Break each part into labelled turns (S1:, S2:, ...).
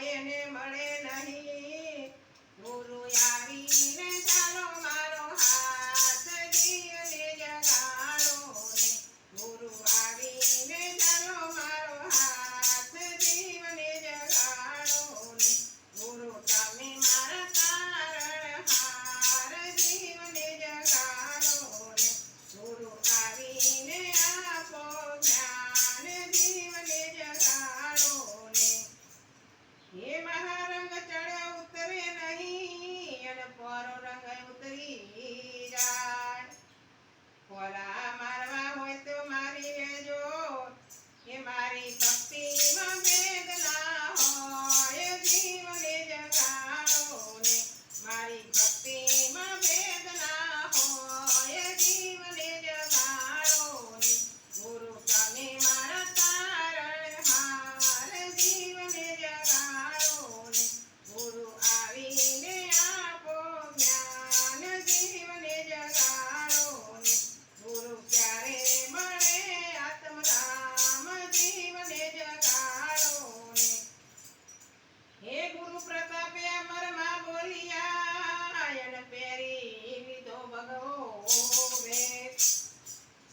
S1: કોઈને મળે નહીં. ગુરુ આવીને ચાલો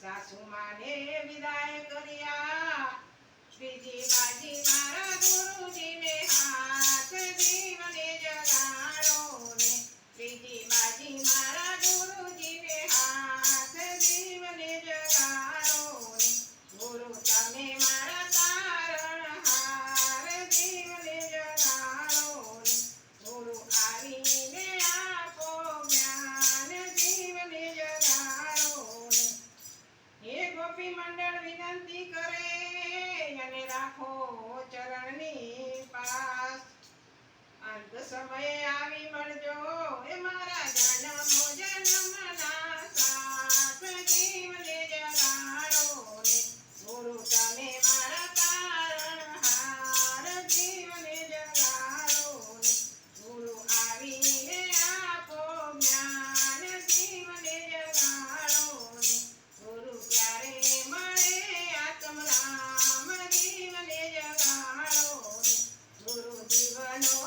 S1: સાસુ માને વિદાય કર્યા. બીજી બાજી મારા ગુરુજીને હાથ જીવને જગાડો ને માંગની સમયે આવી મળજો. એ મારા જન્મ જન્મના સાથ જીવને know.